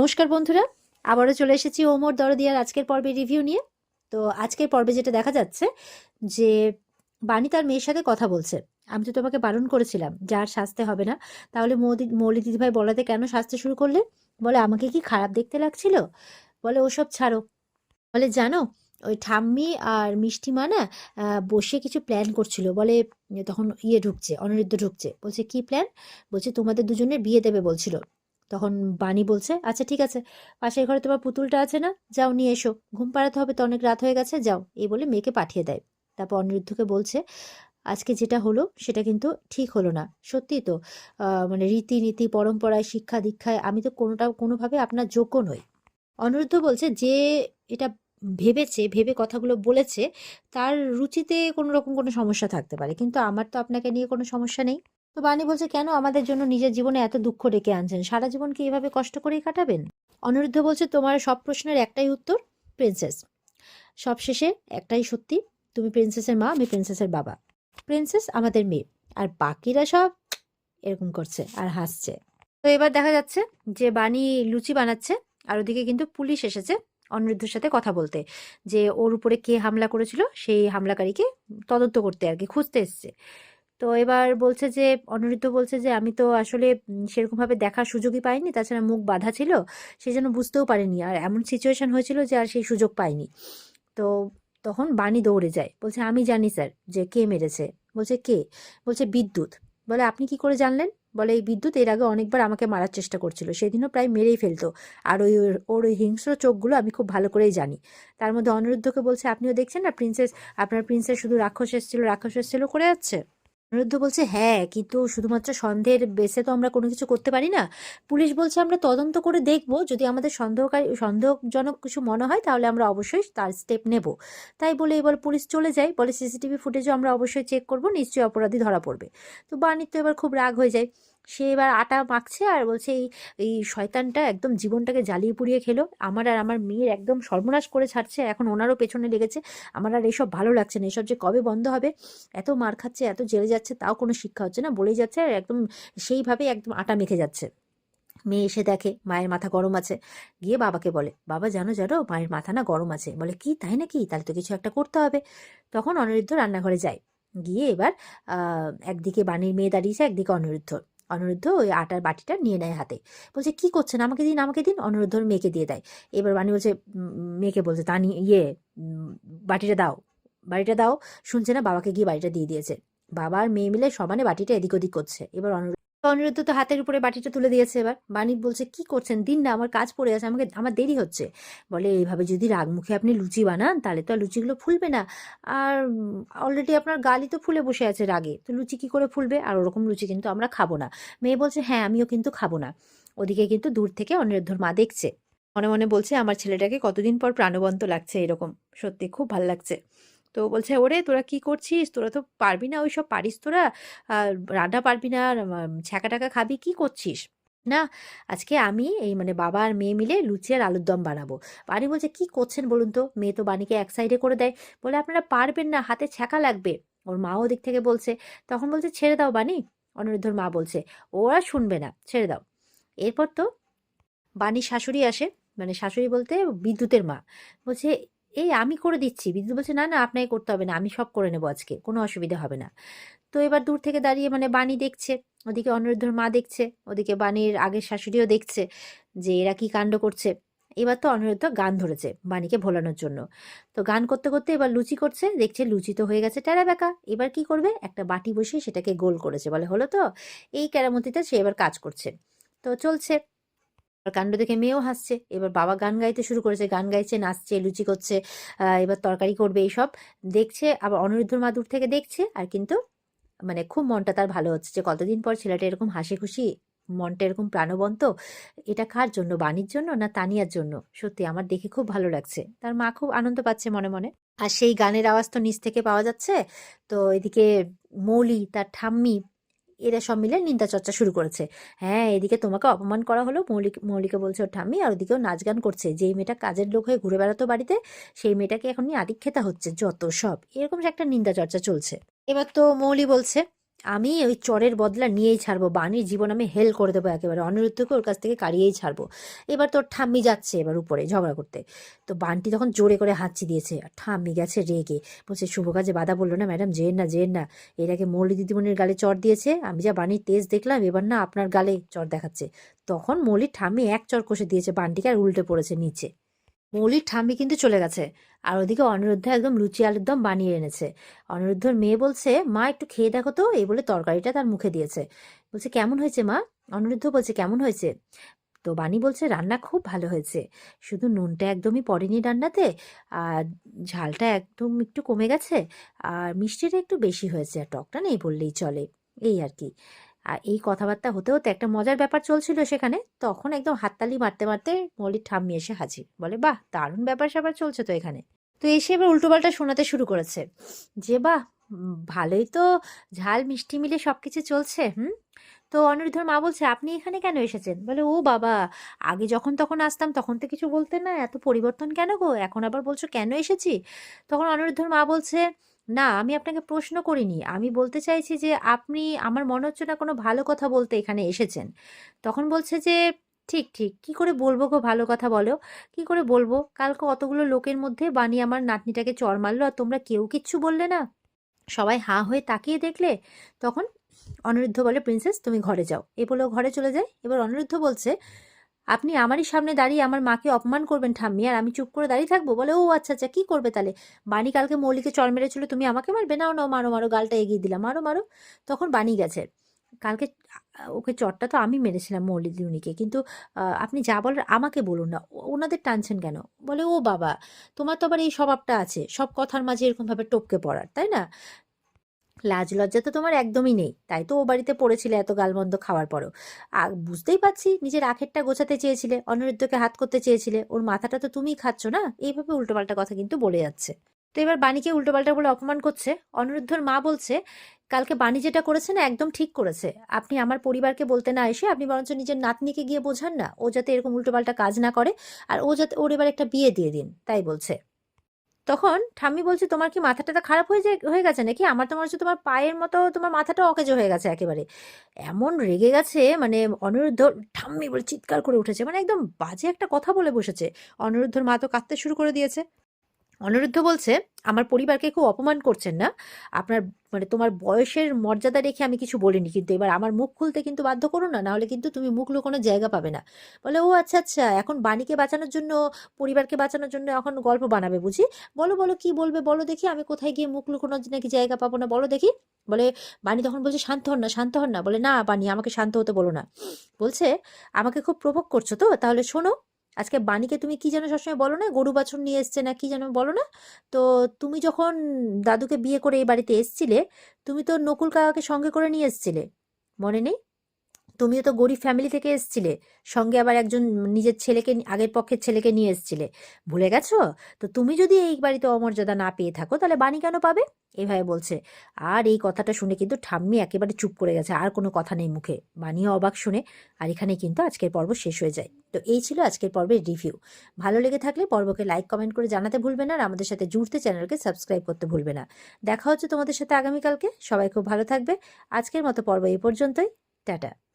নমস্কার বন্ধুরা, আবারও চলে এসেছি ওমর দরদিয়ার আজকের পর্বে রিভিউ নিয়ে। তো আজকের পর্বে যেটা দেখা যাচ্ছে, যে বাণী তার মেয়ের সাথে কথা বলছে। আমি তো তোমাকে বারণ করেছিলাম যার শাস্তে হবে না। তাহলে মৌদি, মৌলি দিদিভাই বলাতে কেন শাস্তে শুরু করলে? বলে, আমাকে কি খারাপ দেখতে লাগছিল? বলে, ওসব ছাড়ো। বলে, জানো, ওই ঠাম্মি আর মিষ্টি মা না বসে কিছু প্ল্যান করছিল। বলে, তখন ইয়ে ঢুকছে, অনিরুদ্ধ ঢুকছে। বলছে, কি প্ল্যান বলছে, তোমাদের দুজনের বিয়ে দেবে বলছিল। তখন বাণী বলছে আচ্ছা ঠিক আছে। পাশের ঘরে তোমার পুতুলটা আছে না? যাও, নিয়ে এসো। ঘুম পাড়াতে হবে তো অনেক রাত হয়ে গেছে, যাও। এই বলে মেয়েকে পাঠিয়ে দেয়। তারপর অনিরুদ্ধকে বলছে, আজকে যেটা হলো, সেটা কিন্তু ঠিক হলো না। সত্যি তো মানে রীতিনীতি, পরম্পরায়, শিক্ষা, দীক্ষায় আমি তো কোনোটা, কোনোভাবে আপনার যোগ্য নই। অনিরুদ্ধ বলছে, যে এটা ভেবেছে, ভেবে কথাগুলো বলেছে, তার রুচিতে কোনো রকম কোনো সমস্যা থাকতে পারে। কিন্তু আমার তো আপনাকে নিয়ে কোনো সমস্যা নেই। তো বাণী বলছে, কেন আমাদের জন্য নিজের জীবনে এত দুঃখ ডেকে আনছেন? সারা জীবন কি এভাবে কষ্ট করেই কাটাবেন? অনিরুদ্ধ বলছে, তোমার সব প্রশ্নের একটাই উত্তর, প্রিন্সেস। সবশেষে একটাই সত্যি, তুমি প্রিন্সেসের মা, আমি প্রিন্সেসের বাবা। প্রিন্সেস আমাদের মেয়ে, আর বাকিরা সব এরকম করছে আর হাসছে। তো এবার দেখা যাচ্ছে যে বাণী লুচি বানাচ্ছে, আর ওদিকে কিন্তু পুলিশ এসেছে অনিরুদ্ধের সাথে কথা বলতে, যে ওর উপরে কে হামলা করেছিল, সেই হামলাকারীকে তদন্ত করতে আর কি, খুঁজতে এসছে। তো এবার বলছে যে অনিরুদ্ধ বলছে যে, আমি তো আসলে সেরকমভাবে দেখার সুযোগই পাইনি। তাছাড়া মুখ বাঁধা ছিল সেই জন্য বুঝতেও পারিনি। আর এমন সিচুয়েশন হয়েছিল যে, আর সেই সুযোগ পাইনি। তো তখন বাণী দৌড়ে যায়। বলছে, আমি জানি স্যার যে, কে মেরেছে। বলছে, কে? বলছে, বিদ্যুৎ। বলে, আপনি কি করে জানলেন? বলে, এই বিদ্যুৎ এর আগে অনেকবার আমাকে মারার চেষ্টা করছিল। সেদিনও প্রায় মেরেই ফেলতো। আর ওই, ওর ওই হিংস্র চোখগুলো আমি খুব ভালো করেই জানি। তার মধ্যে অনিরুদ্ধকে বলছে, আপনিও দেখছেন না, প্রিন্সেস? আপনার প্রিন্সেস শুধু রাক্ষস এসেছিল রাক্ষস এসেছিল, করে যাচ্ছে? অনিরুদ্ধ বলছে হ্যাঁ কিন্তু শুধুমাত্র সন্দেহের বেসে তো আমরা কোনো কিছু করতে পারি না। পুলিশ বলছে, আমরা তদন্ত করে দেখব। যদি আমাদের সন্দেহকারী, সন্দেহজনক কিছু মনে হয়, তাহলে আমরা অবশ্যই তার স্টেপ নেব। তাই বলে এবার পুলিশ চলে যায়। বলে সিসিটিভি ফুটেজও আমরা অবশ্যই চেক করব। নিশ্চয়ই অপরাধী ধরা পড়বে। তো বাণীর তো এবার খুব রাগ হয়ে যায়। সে এবার আটা মাখছে আর বলছে, এই এই শয়তানটা একদম জীবনটাকে জ্বালিয়ে পুড়িয়ে খেলো। আমার আর আমার মেয়ের একদম সর্বনাশ করে ছাড়ছে। এখন ওনারও পেছনে লেগেছে। আমার আর এসব ভালো লাগছে না। এসব যে কবে বন্ধ হবে? এত মার খাচ্ছে, এত জেলে যাচ্ছে, তাও কোনো শিক্ষা হচ্ছে না। বলেই যাচ্ছে আর একদম সেইভাবেই একদম আটা মেখে যাচ্ছে। মেয়ে এসে দেখে, মায়ের মাথা গরম আছে। গিয়ে বাবাকে বলে, বাবা, জানো জানো, মায়ের মাথা না গরম আছে? বলে, কি, তাই নাকি? তাহলে তো কিছু একটা করতে হবে। তখন অনিরুদ্ধ রান্নাঘরে যায়। গিয়ে এবার একদিকে বাণীর মেয়ে দাঁড়িয়েছে, একদিকে অনিরুদ্ধ। অনিরুদ্ধ ওই আটার বাটিটা নিয়ে নেয় হাতে। বলছে, কি করছেন? আমাকে দিন আমাকে দিন। অনিরুদ্ধর মেয়েকে দিয়ে দেয়। এবার বানি বলছে মেয়েকে বলছে, তা নিয়ে ইয়ে বাটিটা দাও। বাড়িটা দাও। শুনছে না, বাবাকে গিয়ে বাড়িটা দিয়ে দিয়েছে। বাবার মেয়ে মিলে সমানে বাটিটা এদিক ওদিক করছে। এবার অনিরুদ্ধ অনিরুদ্ধ তো হাতের উপরে বাটিটা তুলে দিয়েছে এবার। বাণী বলছে, কি করছেন? দিন না, আমার কাজ পড়ে আছে, আমাকে, আমার দেরি হচ্ছে। বলে, এইভাবে যদি রাগ মুখে আপনি লুচি বানান, তাহলে তো আর লুচিগুলো ফুলবে না। আর অলরেডি আপনার গালি তো ফুলে বসে আছে রাগে। তো লুচি কি করে ফুলবে? আর ওরকম লুচি কিন্তু আমরা খাব না। মেয়ে বলছে হ্যাঁ আমিও কিন্তু খাব না। ওদিকে কিন্তু দূর থেকে অনিরুদ্ধর মা দেখছে। মনে মনে বলছে, আমার ছেলেটাকে কতদিন পর প্রাণবন্ত লাগছে এরকম। সত্যি খুব ভালো লাগছে। তো বলছে, ওরে তোরা কি করছিস? তোরা তো পারবি না, ওইসব পারিস তোরা। রান্না পারবি না ছ্যাঁকা টাকা খাবি, কি করছিস? না, আজকে আমি এই মানে বাবা আর মেয়ে মিলে লুচি আর আলুর দম বানাবো। বাণী বলছে, কি করছেন বলুন তো? মেয়ে তো বাণীকে এক সাইডে করে দেয়। বলে, আপনারা পারবেন না, হাতে ছ্যাঁকা লাগবে। ওর মাও দিক থেকে বলছে, তখন বলছে, ছেড়ে দাও বাণী অনিরুদ্ধর মা বলছে, ওরা শুনবে না, ছেড়ে দাও। এরপর তো বাণীর শাশুড়ি আসে মানে শাশুড়ি বলতে বিদ্যুতের মা। বলছে এই আমি করে দিচ্ছি। বিদ্যুৎ বলছে, না না, আপনাকে করতে হবে না, আমি সব করে নেব আজকে, কোনো অসুবিধা হবে না। তো এবার দূর থেকে দাঁড়িয়ে মানে বাণী দেখছে, ওদিকে অনিরুদ্ধর মা দেখছে, ওদিকে বাণীর আগের শাশুড়িও দেখছে যে এরা কি কাণ্ড করছে। এবার তো অনিরুদ্ধ গান ধরেছে বাণীকে ভোলানোর জন্য। তো গান করতে করতে এবার লুচি করছে, দেখছে লুচি তো হয়ে গেছে টেরা বেকা এবার কি করবে? একটা বাটি বসিয়ে সেটাকে গোল করেছে, বলে হলো তো? এই কেরামতিতে সে এবার কাজ করছে। তো চলছে। আর কাণ্ড দেখে মেয়েও হাসছে। এবার বাবা গান গাইতে শুরু করেছে, গান গাইছে, নাচছে, লুচি করছে এবার তরকারি করবে এইসব। দেখছে, আবার অনিরুদ্ধর মা দূর থেকে দেখছে আর কিন্তু মানে খুব মনটা তার ভালো হচ্ছে যে কতদিন পর ছেলেটা এরকম হাসি খুশি, মনটা এরকম প্রাণবন্ত, এটা কার জন্য, বাণীর জন্য না তানিয়ার জন্য? সত্যি আমার দেখে খুব ভালো লাগছে। তার মা খুব আনন্দ পাচ্ছে মনে মনে। আর সেই গানের আওয়াজ তো নিচ থেকে পাওয়া যাচ্ছে। তো এদিকে মৌলি, তার ঠাম্মি এরা সব মিলে নিন্দা চর্চা শুরু করেছে। হ্যাঁ এদিকে তোমাকে অপমান করা হলো, মৌলিক, মৌলিকে বলছে ওর ঠাম্মি, আর ওদিকেও নাচ গান করছে। যেই মেয়েটা কাজের লোক হয়ে ঘুরে বেড়াতো বাড়িতে, সেই মেয়েটাকে এখন নিয়ে আদিক্ষেতা হচ্ছে, যত সব। এরকম একটা নিন্দা চর্চা চলছে। এবার তো মৌলি বলছে আমি ওই চরের বদলা নিয়েই ছাড়বো, বাণীর জীবন আমি হেল করে দেবো একেবারে, অনিরুদ্ধকে ওর কাছ থেকে কাড়িয়েই ছাড়বো। এবার তোর ঠাম্মি যাচ্ছে এবার উপরে ঝগড়া করতে। তো বানটি তখন জোরে করে হাঁচি দিয়েছে ঠাম্মি গেছে রেগে। বলছে, শুভ কাজে বাধা বলল না ম্যাডাম জেন না জেন না। এর আগে মৌলি দিদিমণির গালে চর দিয়েছে, আমি যা বাণীর তেজ দেখলাম, এবার না আপনার গালে চর দেখাচ্ছে। তখন মৌলির ঠাম্মি এক চর কষে দিয়েছে বানটিকে আর উল্টে পড়েছে নিচে। মৌলির ঠাম্মি কিন্তু চলে গেছে। আর ওদিকে অনিরুদ্ধ একদম লুচি আলুর দম বানিয়ে এনেছে। অনিরুদ্ধর মেয়ে বলছে, মা, একটু খেয়ে দেখো তো। এই বলে তরকারিটা তার মুখে দিয়েছে। বলছে, কেমন হয়েছে মা? অনিরুদ্ধ বলছে, কেমন হয়েছে? তো বানি বলছে, রান্না খুব ভালো হয়েছে। শুধু নুনটা একদমই পড়েনি রান্নাতে, আর ঝালটা একদম একটু কমে গেছে, আর মিষ্টিটা একটু বেশি হয়েছে, আর টকটা নেই বললেই চলে। এই আর কি। আর এই কথাবার্তা হতে হতে একটা মজার ব্যাপার চলছিল সেখানে। তখন একদম হাততালি মারতে মারতে মৌলির ঠাম্মি এসে হাজির। বলে, বাহ, দারুণ ব্যাপার স্যাপার চলছে তো এখানে। তো এসে এবার উল্টোপাল্টা শোনাতে শুরু করেছে যে, বাহ, ভালোই তো ঝাল, মিষ্টি মিলে সব কিছু চলছে, হুম? তো অনিরুদ্ধর মা বলছে, আপনি এখানে কেন এসেছেন? বলে, ও বাবা, আগে যখন তখন আসতাম তখন তো কিছু বলতেন না, এত পরিবর্তন কেন গো? এখন আবার বলছো কেন এসেছি? তখন অনিরুদ্ধর মা বলছে না, আমি আপনাকে প্রশ্ন করিনি। আমি বলতে চাইছি যে, আপনি, আমার মনে হচ্ছে না কোনো ভালো কথা বলতে এখানে এসেছেন। তখন বলছে যে, ঠিক ঠিক, কি করে বলব গো ভালো কথা বলো? কি করে বলব? কালকে অতগুলো লোকের মধ্যে বানি আমার নাতনিটাকে চর মারলো আর তোমরা কেউ কিচ্ছু বললে না? সবাই হাঁ হয়ে তাকিয়ে দেখলে তখন অনিরুদ্ধ বলে, প্রিন্সেস, তুমি ঘরে যাও। এ বলেও ঘরে চলে যায়। এবার অনিরুদ্ধ বলছে আপনি আমারই সামনে দাঁড়িয়ে আমার মাকে অপমান করবেন ঠাম্মি, আর আমি চুপ করে দাঁড়িয়ে থাকব বলে, ও আচ্ছা আচ্ছা কি করবে তাহলে? বাণী কালকে মৌলিকে চর মেরেছিল, তুমি আমাকে মারবে? নাও নাও, মারো মারো, গালটা এগিয়ে দিলাম, মারো মারো। তখন বাণী গেছে। কালকে ওকে চরটা তো আমি মেরেছিলাম মৌলি দিউনিকে কিন্তু আপনি যা বলার আমাকে বলুন না ওনাদের টানছেন কেন? বলে, ও বাবা, তোমার তো আবার এই স্বভাবটা আছে, সব কথার মাঝে এরকমভাবে টপকে পড়ার, তাই না? লাজ লজ্জা তো তোমার একদমই নেই। তাই তো ও বাড়িতে পড়েছিলে এত গালমন্দ খাওয়ার পরও। আর বুঝতেই পারছি নিজের আখেরটা গোছাতে চেয়েছিলে, অনিরুদ্ধকে হাত করতে চেয়েছিলে, ওর মাথাটা তো তুমিই খাচ্ছ না? এইভাবে উল্টোপাল্টা কথা কিন্তু বলে যাচ্ছে। তো এবার বাণীকে উল্টোপাল্টা বলে অপমান করছে। অনিরুদ্ধর মা বলছে, কালকে বাণী যেটা করেছে না একদম ঠিক করেছে। আপনি আমার পরিবারকে বলতে না এসে আপনি বরঞ্চ নিজের নাতনিকে গিয়ে বোঝান না। ও যাতে এরকম উল্টোপাল্টা কাজ না করে, আর ও যাতে ওর এবার একটা বিয়ে দিয়ে দিন। তাই বলছে। তখন ঠাম্মি বলছে, তোমার কি মাথাটা খারাপ হয়ে যায়, হয়ে গেছে নাকি? আমার তো মনে হচ্ছে তোমার পায়ের মতো তোমার মাথাটা অকেজো হয়ে গেছে একেবারে। এমন রেগে গেছে মানে অনিরুদ্ধ ঠাম্মি বলে চিৎকার করে উঠেছে মানে একদম বাজে একটা কথা বলে বসেছে। অনিরুদ্ধর মা তো কাঁদতে শুরু করে দিয়েছে। অনিরুদ্ধ বলছে, আমার পরিবারকে খুব অপমান করছেন না। আপনার মানে তোমার বয়সের মর্যাদা রেখে আমি কিছু বলিনি। কিন্তু এবার আমার মুখ খুলতে কিন্তু বাধ্য করো না, নাহলে কিন্তু তুমি মুখ লুকোনো জায়গা পাবে না। বলে, ও আচ্ছা আচ্ছা এখন বাণীকে বাঁচানোর জন্য, পরিবারকে বাঁচানোর জন্য এখন গল্প বানাবে বুঝি? বলো বলো, কি বলবে? বলো দেখি, আমি কোথায় গিয়ে মুখ লুকোনোর নাকি জায়গা পাবো না, বলো দেখি। বলে, বাণী তখন বলছে, শান্ত হন না, শান্ত হন না। বলে, না বাণী, আমাকে শান্ত হতে বলো না। বলছে, আমাকে খুব প্রভোগ করছ তো? তাহলে শোনো আজকে বাণীকে তুমি কি যেন সবসময় বলো না, গরু বাছুর নিয়ে এসছে না কি যেন বলো না? তো তুমি যখন দাদুকে বিয়ে করে এই বাড়িতে এসছিলে, তুমি তো নকুল কাকাকে সঙ্গে করে নিয়ে এসছিলে, মনে নেই? তুমিও তো গরিব ফ্যামিলি থেকে এসছিলে। সঙ্গে আবার একজন নিজের ছেলেকে আগের পক্ষের ছেলেকে নিয়ে এসছিলে। ভুলে গেছো? তো তুমি যদি এই বাড়িতে অমর্যাদা না পেয়ে থাকো, তাহলে বাণী কেন পাবে? এভাবে বলছে। আর এই কথাটা শুনে কিন্তু ঠাম্মি একেবারে চুপ করে গেছে, আর কোনো কথা নেই মুখে। বাণীও অবাক শুনে, আর এখানে কিন্তু আজকের পর্ব শেষ হয়ে যায়। তো এই ছিল আজকের পর্বের রিভিউ ভালো লেগে থাকলে পর্বকে লাইক কমেন্ট করে জানাতে ভুলবে না, আর আমাদের সাথে জুড়তে চ্যানেলকে সাবস্ক্রাইব করতে ভুলবে না। দেখা হচ্ছে তোমাদের সাথে আগামীকালকে। সবাই খুব ভালো থাকবে। আজকের মতো পর্ব এই পর্যন্তই। টাটা।